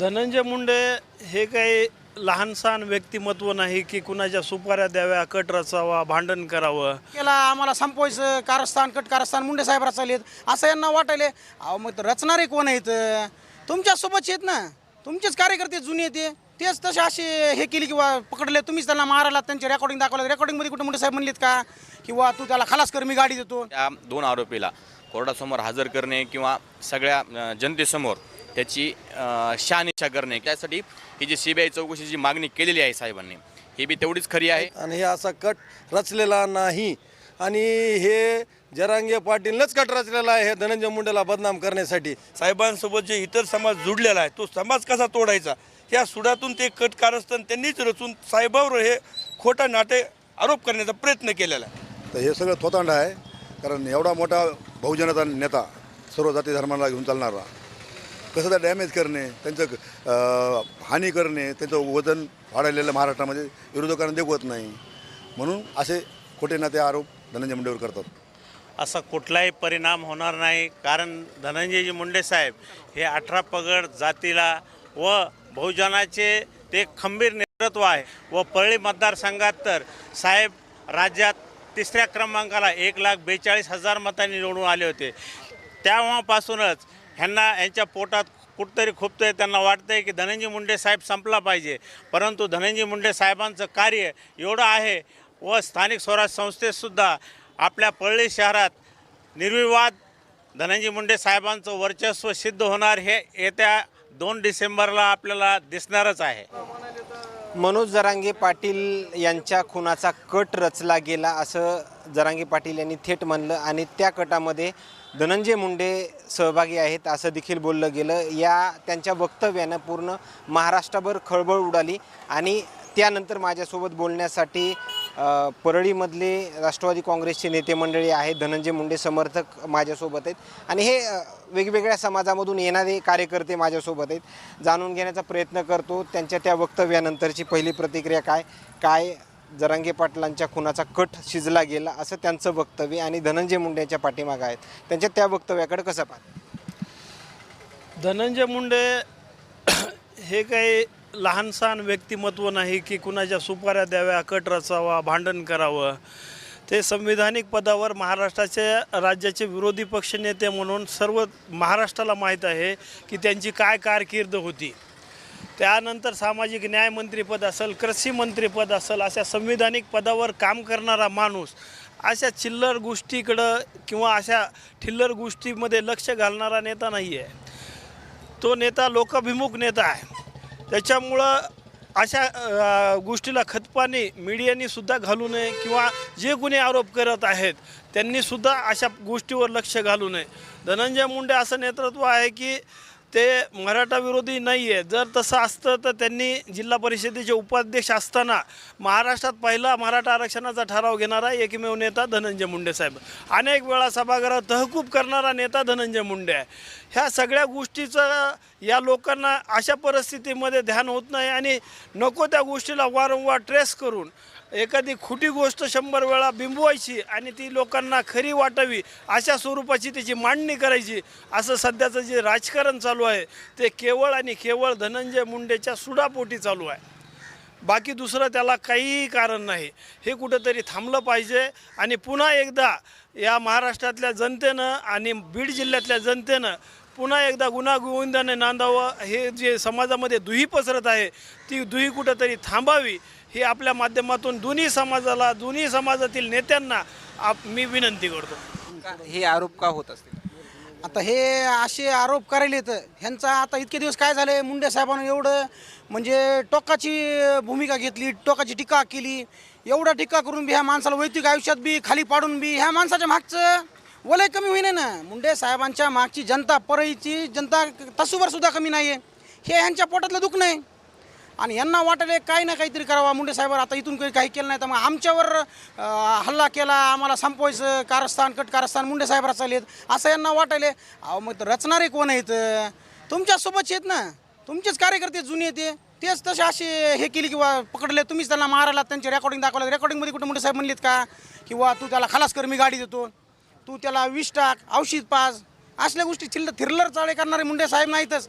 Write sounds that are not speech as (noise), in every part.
धनंजय मुंडे हे काही लहानसहान व्यक्तिमत्व नाही की कुणाच्या सुपाऱ्या द्याव्या कट रचावा भांडण करावं. केला आम्हाला संपवायचं कारस्थान कट कारस्थान मुंडे साहेब रचालेत असं यांना वाटायले अहो मग ते रचणारे कोण आहेत? तुमच्या सोबतचे आहेत ना. तुमचेच कार्यकर्ते जुने येते तेच तसे असे हे केली किंवा पकडले. तुम्हीच त्यांना मारायला त्यांचे रेकॉर्डिंग दाखवलं रेकॉर्डिंगमध्ये कुठे मुंडे साहेब म्हणलेत का? किंवा तू त्याला खलास कर मी गाडी देतो. त्या दोन आरोपीला कोर्टासमोर हजर करणे किंवा सगळ्या जनतेसमोर त्याची शहानिशा करणे. त्यासाठी ही जी सी बी आय चौकशीची मागणी केलेली आहे साहेबांनी ही बी तेवढीच खरी आहे. आणि हे असा कट रचलेला नाही. आणि हे जरांगे पाटीलनंच कट रचलेला आहे हे धनंजय मुंडेला बदनाम करण्यासाठी. साहेबांसोबत जे इतर समाज जुडलेला आहे तो समाज कसा तोडायचा? या सुडातून ते कट कारस्थान त्यांनीच रचून साहेबावर हे खोटा नाटे आरोप करण्याचा प्रयत्न केलेला आहे. तर हे सगळं थोतांड आहे कारण एवढा मोठा बहुजनाचा नेता सर्व जाती धर्माला घेऊन चालणारा कसं त्या डॅमेज करणे त्यांचं हानी करणे त्यांचं वजन वाढवलेलं महाराष्ट्रामध्ये विरोधकांना देखवत नाही. म्हणून असे खोटे नाते आरोप धनंजय मुंडेवर करतात. असा कुठलाही परिणाम होणार नाही. कारण धनंजयजी मुंडे साहेब हे अठरा पगड जातीला व बहुजनाचे ते खंबीर नेतृत्व आहे. व परळी मतदारसंघात तर साहेब राज्यात तिसऱ्या क्रमांकाला एक लाख बेचाळीस हजार मतांनी निवडून आले होते. तेव्हापासूनच ह्यांना यांच्या पोटात कुठतरी खुपतंय त्यांना वाटतंय की धनंजय मुंडे साहेब संपला पाहिजे. परंतु धनंजय मुंडे साहेबांचं कार्य एवढं आहे व स्थानिक स्वराज संस्थेतसुद्धा आपल्या परळी शहरात निर्विवाद धनंजय मुंडे साहेबांचं वर्चस्व सिद्ध होणार हे येत्या दोन डिसेंबरला आपल्याला दिसणारच आहे. मनोज जरांगे पाटील यांच्या खुनाचा कट रचला गेला असं जरांगे पाटील यांनी थेट म्हणलं आणि त्या कटामध्ये धनंजय मुंडे सहभागी आहेत असं देखील बोललं गेलं. या त्यांच्या वक्तव्यानं पूर्ण महाराष्ट्रभर खळबळ उडाली आणि त्यानंतर माझ्यासोबत बोलण्यासाठी परळीमधले राष्ट्रवादी काँग्रेसचे नेते मंडळी आहेत धनंजय मुंडे समर्थक माझ्यासोबत आहेत. आणि हे वेगवेगळ्या समाजामधून येणारे कार्यकर्ते माझ्यासोबत आहेत. जाणून घेण्याचा प्रयत्न करतो त्यांच्या त्या वक्तव्यानंतरची पहिली प्रतिक्रिया काय काय जरांगे पाटलांच्या खुनाचा कट शिजला गेला असं त्यांचं वक्तव्य आणि धनंजय मुंडेच्या पाठीमागं आहेत. त्यांच्या त्या वक्तव्याकडे कसं पाहत? धनंजय मुंडे (clears throat) हे काही लहानसहान व्यक्तिमत्व नाही की कुणाच्या सुपाऱ्या द्याव्या कट रचावा भांडण करावं. ते संविधानिक पदावर महाराष्ट्राचे राज्याचे विरोधी पक्षनेते म्हणून सर्व महाराष्ट्राला माहीत आहे की त्यांची काय कारकीर्द होती. त्यानंतर सामाजिक न्याय मंत्रीपद असेल कृषी मंत्रीपद असेल अशा संविधानिक पदावर काम करणारा माणूस अशा चिल्लर गोष्टीकडं किंवा अशा ठिल्लर गोष्टीमध्ये लक्ष घालणारा नेता नाही आहे तो नेता लोकाभिमुख नेता आहे. त्याच्यामुळं अशा गोष्टीला खतपाणी मीडियानीसुद्धा घालू नये किंवा जे कोणी आरोप करत आहेत त्यांनीसुद्धा अशा गोष्टीवर लक्ष घालू नये. धनंजय मुंडे असं नेतृत्व आहे की ते मराठा विरोधी नाही आहे जर तसं असतं तर त्यांनी जिल्हा परिषदेचे उपाध्यक्ष असताना महाराष्ट्रात पहिला मराठा आरक्षणाचा ठराव घेणारा एकमेव नेता धनंजय मुंडे साहेब. अनेक वेळा सभागृहात तहकूब करणारा नेता धनंजय मुंडे आहे. ह्या सगळ्या गोष्टीचं या लोकांना अशा परिस्थितीमध्ये ध्यान होत नाही आणि नको त्या गोष्टीला वारंवार ट्रेस करून एखादी खोटी गोष्ट शंभर वेळा बिंबवायची आणि ती लोकांना खरी वाटावी अशा स्वरूपाची त्याची मांडणी करायची असं सध्याचं जे राजकारण चालू आहे ते केवळ आणि केवळ धनंजय मुंडेच्या सुडापोटी चालू आहे. बाकी दुसरं त्याला काहीही कारण नाही. हे कुठंतरी थांबलं पाहिजे आणि पुन्हा एकदा या महाराष्ट्रातल्या जनतेनं आणि बीड जिल्ह्यातल्या जनतेनं पुन्हा एकदा गुन्हा गोविंदाने नांदावं. हे जे समाजामध्ये दुही पसरत आहे ती दुही कुठंतरी थांबावी ही आपल्या माध्यमातून दोन्ही समाजाला दोन्ही समाजातील नेत्यांना आप मी विनंती करतो. हे आरोप का होत असतील? आता हे असे आरोप करायले तर ह्यांचा आता इतके दिवस काय झाले? मुंडे साहेबांनी एवढं म्हणजे टोकाची भूमिका घेतली टोकाची टीका केली एवढा टीका करून बी ह्या माणसाला वैयक्तिक आयुष्यात बी खाली पाडून बी ह्या माणसाच्या मागचं वलय कमी होईना ना. मुंडे साहेबांच्या मागची जनता परळीची जनता तसूवर सुद्धा कमी नाही आहे हे ह्यांच्या पोटातलं दुःख नाही आणि यांना वाटले काही ना काहीतरी करावा. मुंडे साहेब आता इथून काही काही केलं नाही तर मग आमच्यावर हल्ला केला आम्हाला संपवायचं कारस्थान कट कारस्थान मुंडे साहेब रचालेत असं यांना वाटायले अहो मग ते रचणारे कोण आहेत? तुमच्यासोबतचे आहेत ना. तुमचेच कार्यकर्ते जुने ते. तेच तसे असे हे केली किंवा पकडले. तुम्हीच त्यांना मारायला त्यांचे रेकॉर्डिंग दाखवलं रेकॉर्डिंगमध्ये कुठं मुंडे साहेब म्हणलेत का? किंवा तू त्याला खलास कर मी गाडी देतो. तू त्याला विष टाक औषध पास. असल्या गोष्टी चिल्ल थिरलर चाळे करणारे मुंडे साहेब नाहीतच.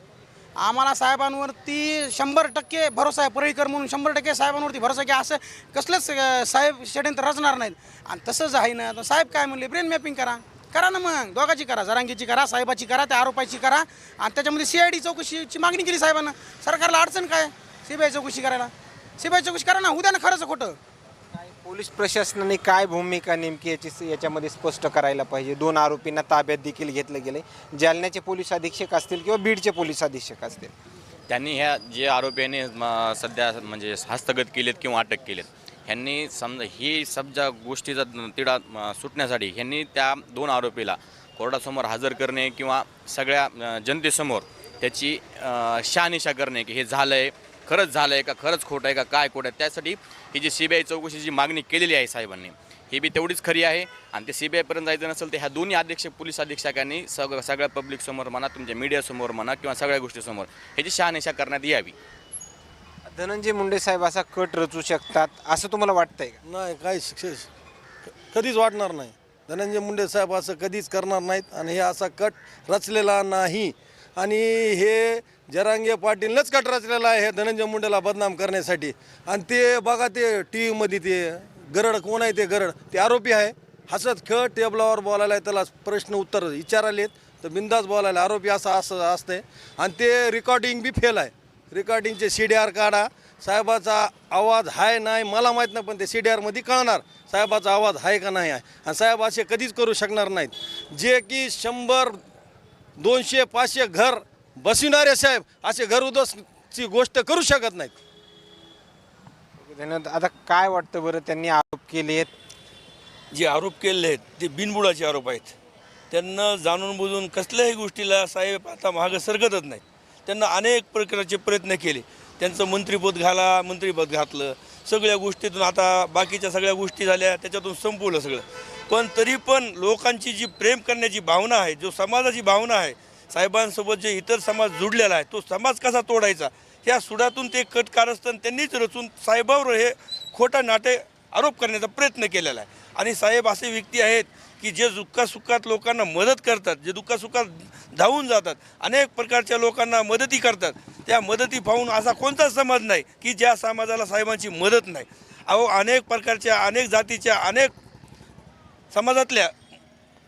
आम्हाला साहेबांवरती शंभर टक्के भरोसा आहे परळीकर म्हणून शंभर टक्के साहेबांवरती भरोसा की असं कसलंच साहेब षडयंत्र रचणार नाहीत. आणि तसंच आहे ना तर साहेब काय म्हणले ब्रेन मॅपिंग करा. करा ना मग दोघाची करा जरांगीची करा साहेबाची करा त्या आरोपाची करा. आणि त्याच्यामध्ये सी आय डी चौकशीची मागणी केली साहेबांना. सरकारला अडचण काय? सी बी आय चौकशी करायला. सी बी आय चौकशी करा ना उद्या ना खरंच खोटं. पोलीस प्रशासनाने काय भूमिका नेमकी याची याच्यामध्ये स्पष्ट करायला पाहिजे? दोन आरोपींना ताब्यात देखील घेतलं गेले जालन्याचे पोलीस अधीक्षक असतील किंवा बीडचे पोलीस अधीक्षक असतील? त्यांनी ह्या जे आरोपींनी म, सध्या म्हणजे हस्तगत केलेत किंवा अटक केलेत ह्यांनी समजा ही समजा गोष्टीचा तिढा सुटण्यासाठी ह्यांनी त्या दोन आरोपीला कोर्टासमोर हजर करणे किंवा सगळ्या जनतेसमोर त्याची शानिशा शहानिशा करणे की हे झालं आहे खरंच झालं आहे का खरंच खोटं आहे का काय खोटं आहे? त्यासाठी ही जी सी बी आय चौकशीची मागणी केलेली आहे साहेबांनी ही बी तेवढीच खरी आहे. आणि ते सी बी आयपर्यंत जायचं नसेल तर ह्या दोन्ही अधीक्षक पोलीस अधीक्षकांनी सग सगळ्या पब्लिकसमोर म्हणा तुमच्या मीडियासमोर म्हणा किंवा सगळ्या गोष्टीसमोर ह्याची शहानिशा करण्यात यावी. धनंजय मुंडे साहेब असा कट रचू शकतात असं तुम्हाला वाटतंय का? नाही काही सक्सेस कधीच वाटणार नाही. धनंजय मुंडे साहेब असं कधीच करणार नाहीत आणि हे असा कट रचलेला नाही. आणि हे जरांगे पाटीलनंच कट रचलेला आहे हे धनंजय मुंडेला बदनाम करण्यासाठी. आणि ते बघा ते टी व्हीमध्ये ते गरड कोण आहे ते गरड? ते आरोपी आहे. हसत खेळ टेबलावर बोलायला त्याला प्रश्न उत्तर विचारालेत. तर बिंदास बोलायला आरोपी असं असं असतंय. आणि ते रेकॉर्डिंग बी फेल आहे. रेकॉर्डिंगचे सी डी आर काढा. साहेबाचा आवाज आहे नाही मला माहीत नाही पण ते सी डी आरमध्ये कळणार साहेबाचा आवाज आहे का नाही आहे. आणि साहेब असे कधीच करू शकणार नाहीत. जे की शंभर दोनशे पाचशे घर बसविणारे साहेब असे घर उद्ध्वस्तची गोष्ट करू शकत नाहीत. त्यानं आता काय वाटतं बरं त्यांनी आरोप केले आहेत? जे आरोप केलेले आहेत ते बिनबुडाचे आरोप आहेत. त्यांना जाणून बुजून कसल्याही गोष्टीला साहेब आता मागं सरकतच नाही त्यांना अनेक प्रकारचे प्रयत्न केले. त्यांचं मंत्रिपद घाला मंत्रिपद घातलं. सगळ्या गोष्टीतून आता बाकीच्या सगळ्या गोष्टी झाल्या त्याच्यातून संपवलं सगळं. पण तरी पण लोकांची जी प्रेम करण्याची भावना आहे जो समाजाची भावना आहे साहेबांसोबत जे इतर समाज जुडलेला आहे तो समाज कसा तोडायचा? ह्या सुडातून ते कट कारस्थान त्यांनीच रचून साहेबावर हे खोटा नाटे आरोप करण्याचा प्रयत्न केलेला आहे. आणि साहेब असे व्यक्ती आहेत की जे दुःखासुखात लोकांना मदत करतात जे दुःखासुखात धावून जातात अनेक प्रकारच्या लोकांना मदती करतात. त्या मदती पाहून असा कोणताच समाज नाही की ज्या समाजाला साहेबांची मदत नाही. अहो अनेक प्रकारच्या अनेक जातीच्या अनेक समाजातल्या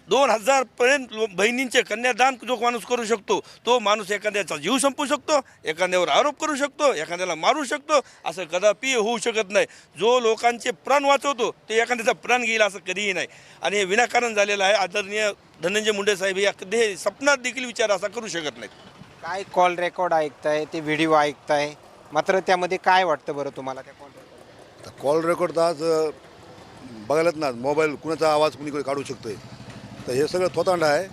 दोन हजारपर्यंत लो बहिणींचे कन्यादान जो माणूस करू शकतो तो माणूस एखाद्याचा जीव संपू शकतो एखाद्यावर आरोप करू शकतो एखाद्याला मारू शकतो असं कदापि होऊ शकत नाही. जो लोकांचे प्राण वाचवतो ते एखाद्याचा प्राण घेईल असं कधीही नाही. आणि हे विनाकारण झालेलं आहे. आदरणीय धनंजय मुंडे साहेब हे कधी सपनात देखील विचार असा करू शकत नाहीत. काय कॉल रेकॉर्ड ऐकताय ते व्हिडिओ ऐकताय? मात्र त्यामध्ये काय वाटतं बरं तुम्हाला त्या कॉल रेकॉर्ड कॉल रेकॉर्ड तर आज बघायलाच ना मोबाईल कुणाचा आवाज कुणी काढू शकतोय. तर हे सगळं थोतांड आहे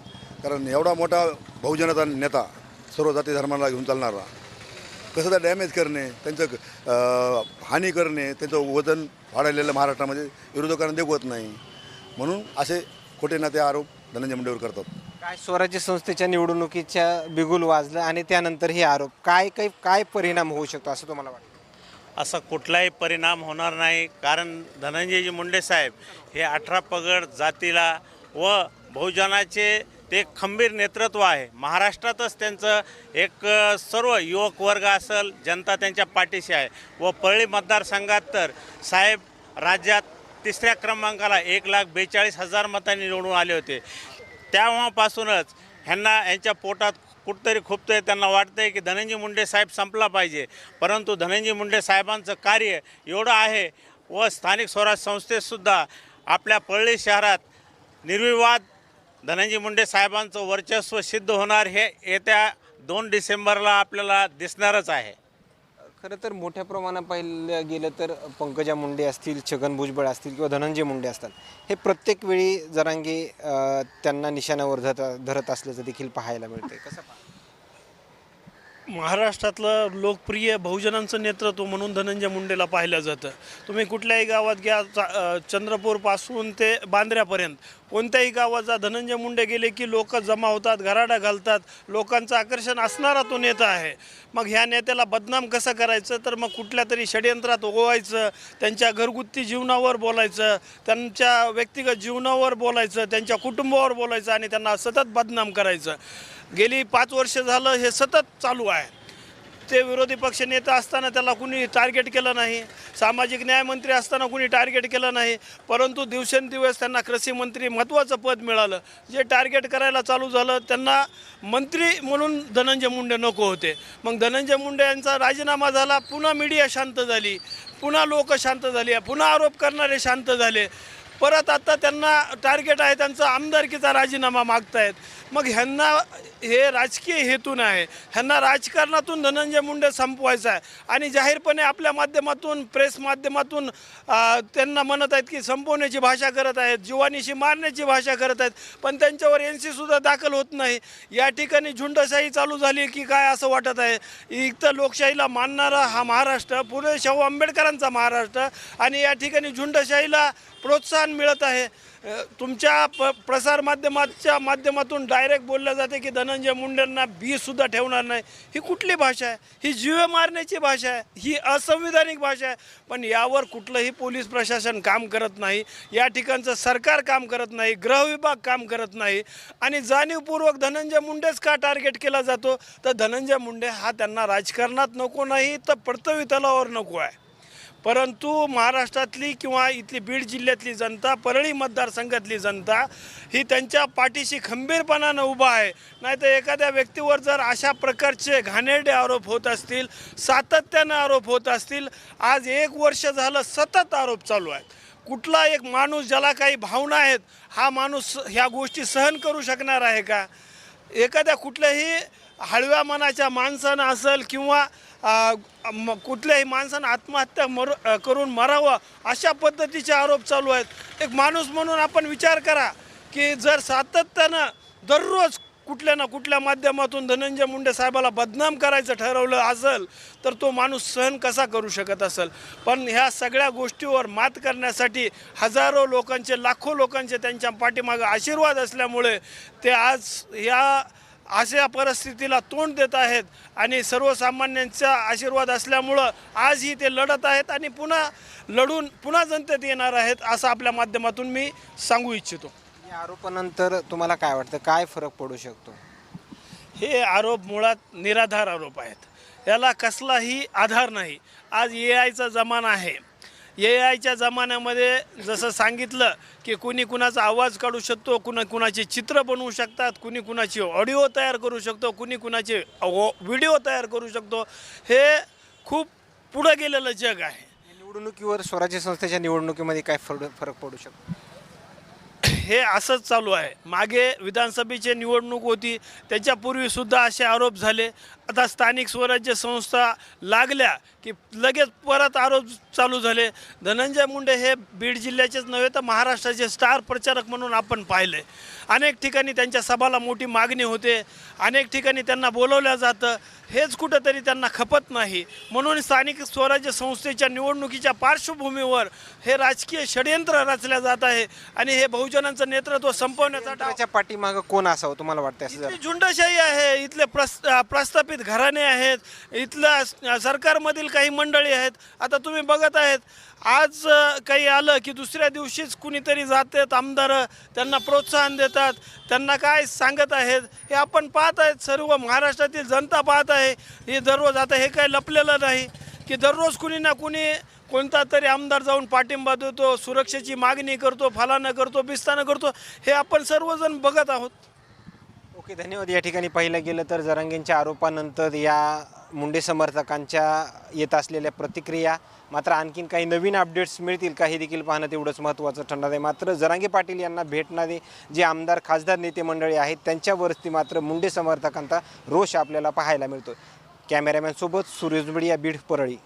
कारण एवढा मोठा बहुजनाचा नेता सर्व जाती धर्माला घेऊन चालणारा कसं त्या डॅमेज करणे त्यांचं हानी करणे त्यांचं वजन वाढवलेलं महाराष्ट्रामध्ये विरोधकांना देखवत नाही. म्हणून असे खोटे नाते आरोप धनंजय मुंडेवर करतात. काय स्वराज्य संस्थेच्या निवडणुकीच्या बिगुल वाजलं आणि त्यानंतर हे आरोप काय काय काय परिणाम होऊ शकतो असं तुम्हाला वाटतं? असा कुठलाही परिणाम होणार नाही. कारण धनंजयजी मुंडे साहेब हे अठरा पगड जातीला व बहुजनाचे ते खंबीर नेतृत्व आहे. महाराष्ट्रातच त्यांचं एक सर्व युवक वर्ग असेल जनता त्यांच्या पाठीशी आहे. व परळी मतदारसंघात तर साहेब राज्यात तिसऱ्या क्रमांकाला एक लाख बेचाळीस हजार मतांनी निवडून आले होते. तेव्हापासूनच ह्यांना यांच्या पोटात कुठंतरी खुपतंय त्यांना वाटतंय की धनंजय मुंडे साहेब संपला पाहिजे. परंतु धनंजय मुंडे साहेबांचं कार्य एवढं आहे व स्थानिक स्वराज संस्थेतसुद्धा आपल्या परळी शहरात निर्विवाद धनंजय मुंडे साहेबांचं वर्चस्व सिद्ध होणार हे येत्या दोन डिसेंबरला आपल्याला दिसणारच आहे. खरं तर मोठ्या प्रमाणात पाहिलं गेलं तर पंकजा मुंडे असतील छगन भुजबळ असतील किंवा धनंजय मुंडे असतात हे प्रत्येक वेळी जरांगे अ, त्यांना निशाणावर धरत धरत असल्याचं देखील पाहायला मिळतंय कसं पाहता? महाराष्ट्रातलं लोकप्रिय बहुजनांचं नेतृत्व म्हणून धनंजय मुंडेला पाहिलं जातं. तुम्ही कुठल्याही गावात घ्या चा- चंद्रपूरपासून ते बांद्र्यापर्यंत. कोणत्याही गावात जा धनंजय मुंडे गेले की लोक जमा होतात घराडा घालतात. लोकांचं आकर्षण असणारा तो नेता आहे. मग ह्या नेत्याला बदनाम कसं करायचं? तर मग कुठल्या तरी षडयंत्रात ओवायचं त्यांच्या घरगुती जीवनावर बोलायचं त्यांच्या व्यक्तिगत जीवनावर बोलायचं त्यांच्या कुटुंबावर बोलायचं आणि त्यांना सतत बदनाम करायचं. गेली पाच वर्ष झालं हे सतत चालू आहे. ते विरोधी पक्ष नेता असताना त्याला कुणी टार्गेट केलं नाही. सामाजिक न्यायमंत्री असताना कुणी टार्गेट केलं नाही. परंतु दिवसेंदिवस त्यांना कृषी मंत्री महत्त्वाचं पद मिळालं. जे टार्गेट करायला चालू झालं त्यांना मंत्री म्हणून धनंजय मुंडे नको होते. मग धनंजय मुंडे यांचा राजीनामा झाला पुन्हा मीडिया शांत झाली. पुन्हा लोक शांत झाली. पुन्हा आरोप करणारे शांत झाले. परत आता त्यांना टार्गेट आहे त्यांचा आमदारकीचा राजीनामा मागतायत. मग ह्यांना हे राजकीय हेतून आहे. ह्यांना राजकारणातून धनंजय मुंडे संपवायचं आहे. आणि जाहीरपणे आपल्या माध्यमातून प्रेस माध्यमातून त्यांना म्हणत आहेत की संपवण्याची भाषा करत आहेत जीवानीशी मारण्याची भाषा करत आहेत. पण त्यांच्यावर एन सुद्धा दाखल होत नाही. या ठिकाणी झुंडशाही चालू झाली की काय असं वाटत आहे? इथं लोकशाहीला मानणारा हा महाराष्ट्र पुणे शाहू आंबेडकरांचा महाराष्ट्र आणि या ठिकाणी झुंडशाहीला प्रोत्साहन मिळत आहे. तुमच्या प प्रसारमाध्यमाच्या माध्यमातून डायरेक्ट बोललं जाते की धनंजय मुंडेंना बीसुद्धा ठेवणार नाही. ही कुठली भाषा आहे? ही जीवे मारण्याची भाषा आहे? ही असंविधानिक भाषा आहे? पण यावर कुठलंही पोलीस प्रशासन काम करत नाही. या ठिकाणचं सरकार काम करत नाही. गृह विभाग काम करत नाही. आणि जाणीवपूर्वक धनंजय मुंडेच का टार्गेट केला जातो? तर धनंजय मुंडे हा त्यांना राजकारणात नको नाही तर पडतवी तलावर नको आहे. परंतु महाराष्ट्रातली किंवा इथली बीड जिल्ह्यातली जनता परळी मतदारसंघातली जनता ही त्यांच्या पाठीशी खंबीरपणानं उभा आहे. नाही तर एखाद्या व्यक्तीवर जर अशा प्रकारचे घाणेरडे आरोप होत असतील सातत्यानं आरोप होत असतील आज एक वर्ष झालं सतत आरोप चालू आहेत. कुठला एक माणूस ज्याला काही भावना आहेत हा माणूस ह्या गोष्टी सहन करू शकणार आहे का? एखाद्या कुठल्याही हळव्या मनाच्या माणसानं असेल किंवा कुठल्याही माणसानं आत्महत्या मर करून मरावं अशा पद्धतीचे आरोप चालू आहेत. एक माणूस म्हणून आपण विचार करा की जर सातत्यानं दररोज कुठल्या ना कुठल्या माध्यमातून धनंजय मुंडे साहेबाला बदनाम करायचं ठरवलं असेल तर तो माणूस सहन कसा करू शकत असेल? पण ह्या सगळ्या गोष्टीवर मात करण्यासाठी हजारो लोकांचे लाखो लोकांचे त्यांच्या पाठीमागं आशीर्वाद असल्यामुळे ते आज ह्या अशा परिस्थितीला तोंड देत आहेत आणि सर्वसामान्यांचा आशीर्वाद असल्यामुळं आजही ते लढत आहेत आणि पुन्हा लढून पुन्हा जनतेत येणार आहेत असं आपल्या माध्यमातून मी सांगू इच्छितो. या आरोपानंतर तुम्हाला काय वाटतं? काय फरक पडू शकतो? हे आरोप मुळात निराधार आरोप आहेत. याला कसलाही आधार नाही. आज ए आयचा जमाना आहे. ए आयच्या जमान्यामध्ये जसं सांगितलं की कुणी कुणाचा आवाज काढू शकतो कुणा कुणाचे चित्र बनवू शकतात कुणी कुणाची ऑडिओ तयार करू शकतो कुणी कुणाचे व्हिडिओ तयार करू शकतो. हे खूप पुढं गेलेलं जग आहे. निवडणुकीवर स्वराज्य संस्थेच्या निवडणुकीमध्ये काय फरक फरक पडू शकतो? हे असंच चालू आहे. मागे विधानसभेची निवडणूक होती त्याच्यापूर्वीसुद्धा असे आरोप झाले. आता स्थानिक स्वराज्य संस्था लागल्या की लगेच परत आरोप चालू झाले. धनंजय मुंडे हे बीड जिल्ह्याचेच नव्हे तर महाराष्ट्राचे स्टार प्रचारक म्हणून आपण पाहिले. अनेक ठिकाणी त्यांच्या सभाला मोठी मागणी होते. अनेक ठिकाणी त्यांना बोलवलं जातं. हेच कुठंतरी त्यांना खपत नाही. म्हणून स्थानिक स्वराज्य संस्थेच्या निवडणुकीच्या पार्श्वभूमीवर हे राजकीय षडयंत्र रचल्या जात आहे आणि हे बहुजनांचं नेतृत्व संपवण्याचा पाठीमागं कोण असावं तुम्हाला वाटतं झुंडशाही आहे इथले प्रस प्रस्थापित घराणे आहेत इथल्या सरकारमधील काही मंडळी आहेत. आता तुम्ही बघत आहेत आज काही आलं की दुसऱ्या दिवशीच कुणीतरी जातात आमदार त्यांना प्रोत्साहन देतात. त्यांना काय सांगत आहेत हे आपण पाहत आहेत सर्व महाराष्ट्रातील जनता पाहत आहे. हे दररोज आता हे काय लपलेलं नाही की दररोज कुणी ना कुणी कोणता तरी आमदार जाऊन पाठिंबा देतो सुरक्षेची मागणी करतो फलानं करतो बिस्तानं करतो हे आपण सर्वजण बघत आहोत. ओके धन्यवाद. या ठिकाणी पाहिलं गेलं तर जरांगेंच्या आरोपानंतर या मुंडे समर्थकांच्या येत असलेल्या प्रतिक्रिया मात्र आणखीन काही नवीन अपडेट्स मिळतील का हे देखील पाहणं तेवढंच महत्त्वाचं ठरणार आहे. मात्र जरांगे पाटील यांना भेटणारे जे आमदार खासदार नेते मंडळी आहेत त्यांच्यावरती मात्र मुंडे समर्थकांचा रोष आपल्याला पाहायला मिळतो कॅमेरामॅनसोबत सुरेश मीडिया बीड परळी.